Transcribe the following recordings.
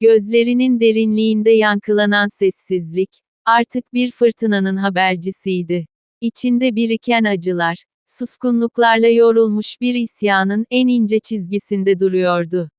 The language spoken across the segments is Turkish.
Gözlerinin derinliğinde yankılanan sessizlik, artık bir fırtınanın habercisiydi. İçinde biriken acılar, suskunluklarla yorulmuş bir isyanın en ince çizgisinde duruyordu.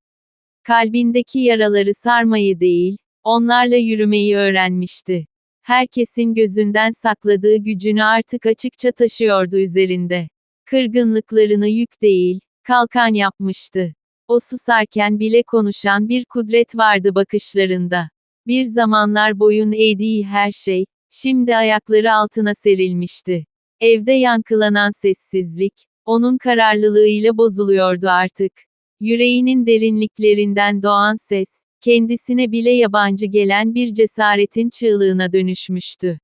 Kalbindeki yaraları sarmayı değil, onlarla yürümeyi öğrenmişti. Herkesin gözünden sakladığı gücünü artık açıkça taşıyordu üzerinde. Kırgınlıklarını yük değil, kalkan yapmıştı. O susarken bile konuşan bir kudret vardı bakışlarında. Bir zamanlar boyun eğdiği her şey, şimdi ayakları altına serilmişti. Evde yankılanan sessizlik, onun kararlılığıyla bozuluyordu artık. Yüreğinin derinliklerinden doğan ses, kendisine bile yabancı gelen bir cesaretin çığlığına dönüşmüştü.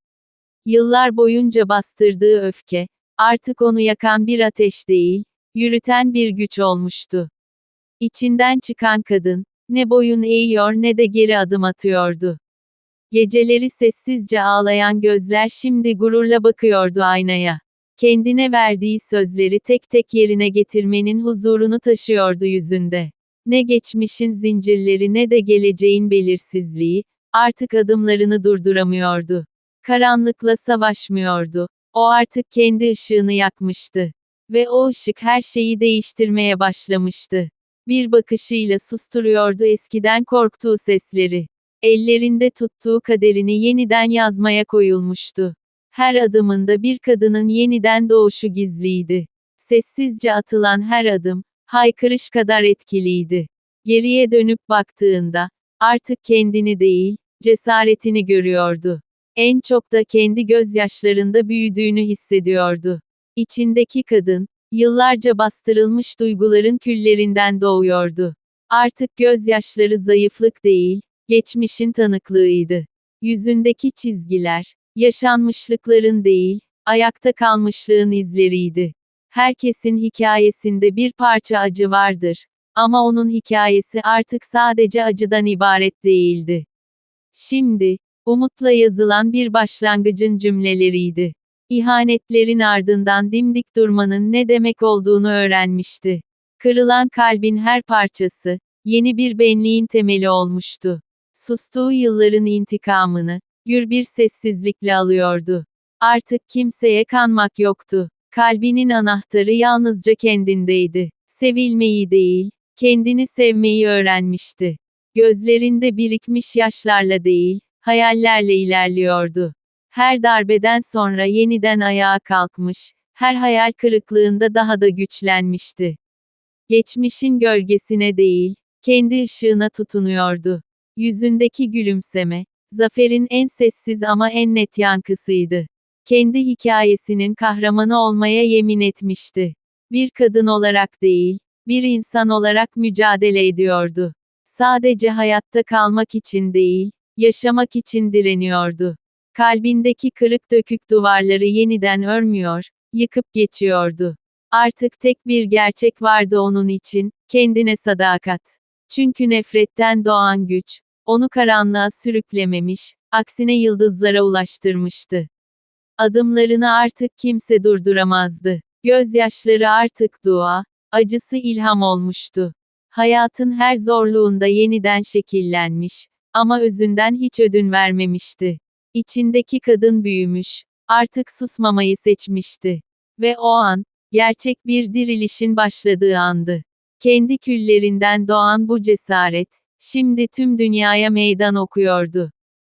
Yıllar boyunca bastırdığı öfke, artık onu yakan bir ateş değil, yürüten bir güç olmuştu. İçinden çıkan kadın, ne boyun eğiyor ne de geri adım atıyordu. Geceleri sessizce ağlayan gözler şimdi gururla bakıyordu aynaya. Kendine verdiği sözleri tek tek yerine getirmenin huzurunu taşıyordu yüzünde. Ne geçmişin zincirleri ne de geleceğin belirsizliği, artık adımlarını durduramıyordu. Karanlıkla savaşmıyordu. O artık kendi ışığını yakmıştı. Ve o ışık her şeyi değiştirmeye başlamıştı. Bir bakışıyla susturuyordu eskiden korktuğu sesleri. Ellerinde tuttuğu kaderini yeniden yazmaya koyulmuştu. Her adımında bir kadının yeniden doğuşu gizliydi. Sessizce atılan her adım, haykırış kadar etkiliydi. Geriye dönüp baktığında, artık kendini değil, cesaretini görüyordu. En çok da kendi gözyaşlarında büyüdüğünü hissediyordu. İçindeki kadın, yıllarca bastırılmış duyguların küllerinden doğuyordu. Artık gözyaşları zayıflık değil, geçmişin tanıklığıydı. Yüzündeki çizgiler, yaşanmışlıkların değil, ayakta kalmışlığın izleriydi. Herkesin hikayesinde bir parça acı vardır. Ama onun hikayesi artık sadece acıdan ibaret değildi. Şimdi, umutla yazılan bir başlangıcın cümleleriydi. İhanetlerin ardından dimdik durmanın ne demek olduğunu öğrenmişti. Kırılan kalbin her parçası, yeni bir benliğin temeli olmuştu. Sustuğu yılların intikamını, gür bir sessizlikle alıyordu. Artık kimseye kanmak yoktu. Kalbinin anahtarı yalnızca kendindeydi. Sevilmeyi değil, kendini sevmeyi öğrenmişti. Gözlerinde birikmiş yaşlarla değil, hayallerle ilerliyordu. Her darbeden sonra yeniden ayağa kalkmış, her hayal kırıklığında daha da güçlenmişti. Geçmişin gölgesine değil, kendi ışığına tutunuyordu. Yüzündeki gülümseme, zaferin en sessiz ama en net yankısıydı. Kendi hikayesinin kahramanı olmaya yemin etmişti. Bir kadın olarak değil, bir insan olarak mücadele ediyordu. Sadece hayatta kalmak için değil, yaşamak için direniyordu. Kalbindeki kırık dökük duvarları yeniden örmüyor, yıkıp geçiyordu. Artık tek bir gerçek vardı onun için, kendine sadakat. Çünkü nefretten doğan güç, onu karanlığa sürüklememiş, aksine yıldızlara ulaştırmıştı. Adımlarını artık kimse durduramazdı. Gözyaşları artık dua, acısı ilham olmuştu. Hayatın her zorluğunda yeniden şekillenmiş, ama özünden hiç ödün vermemişti. İçindeki kadın büyümüş, artık susmamayı seçmişti. Ve o an, gerçek bir dirilişin başladığı andı. Kendi küllerinden doğan bu cesaret, şimdi tüm dünyaya meydan okuyordu.